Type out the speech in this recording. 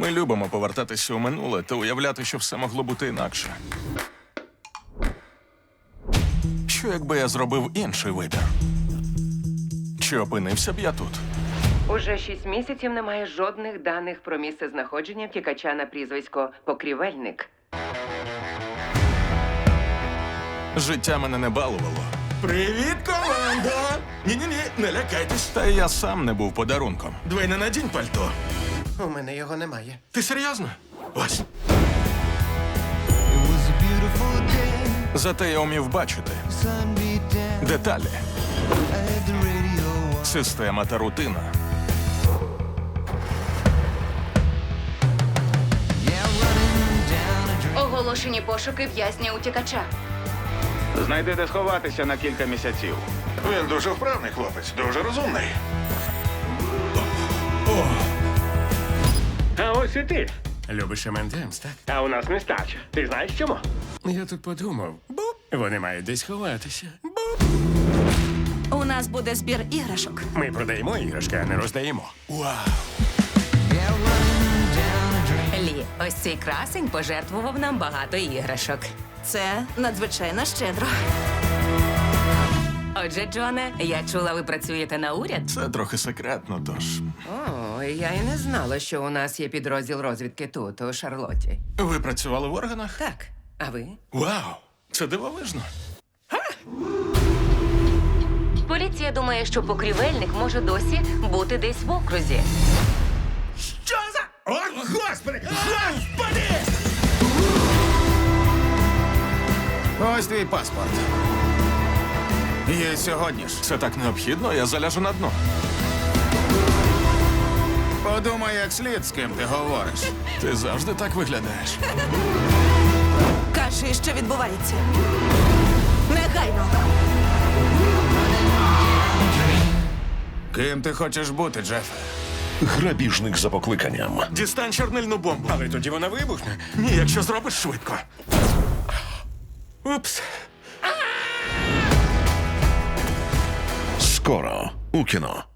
Ми любимо повертатися у минуле та уявляти, що все могло бути інакше. Що якби я зробив інший вибір? Чи опинився б я тут? Уже шість місяців немає жодних даних про місце знаходження втікача на прізвисько Покрівельник. Життя мене не балувало. Привіт, команда! Ні-ні-ні, не лякайтесь. Та я сам не був подарунком. Двойне надінь пальто. У мене його немає. Ти серйозно? Ось. Зате я умів бачити деталі, система та рутина. Оголошені пошуки в'язня утікача. Знайди де сховатися на кілька місяців. Він дуже вправний хлопець, дуже розумний. Ось і ти. Любиш M&M's, так? А у нас нестача. Ти знаєш чому? Я тут подумав. Вони мають десь ховатися. У нас буде збір іграшок. Ми продаємо іграшки, а не роздаємо. Лі, ось цей красень пожертвував нам багато іграшок. Це надзвичайно щедро. Отже, Джоне, я чула, ви працюєте на уряд. Це трохи секретно, тож. О, я і не знала, що у нас є підрозділ розвідки тут, у Шарлотті. Ви працювали в органах? Так, а ви? Вау! Це дивовижно. Поліція думає, що покрівельник може досі бути десь в окрузі. Що за. О, господи! Господи! Ось твій паспорт. Є сьогодні ж. Це так необхідно, я заляжу на дно. Подумай, як слід, з ким ти говориш. Ти завжди так виглядаєш. Кажи, що відбувається. Негайно. Ким ти хочеш бути, Джефе? Грабіжник за покликанням. Дістань чорнильну бомбу. Але тоді вона вибухне. Ні, якщо зробиш швидко. Упс. Скоро у кіно.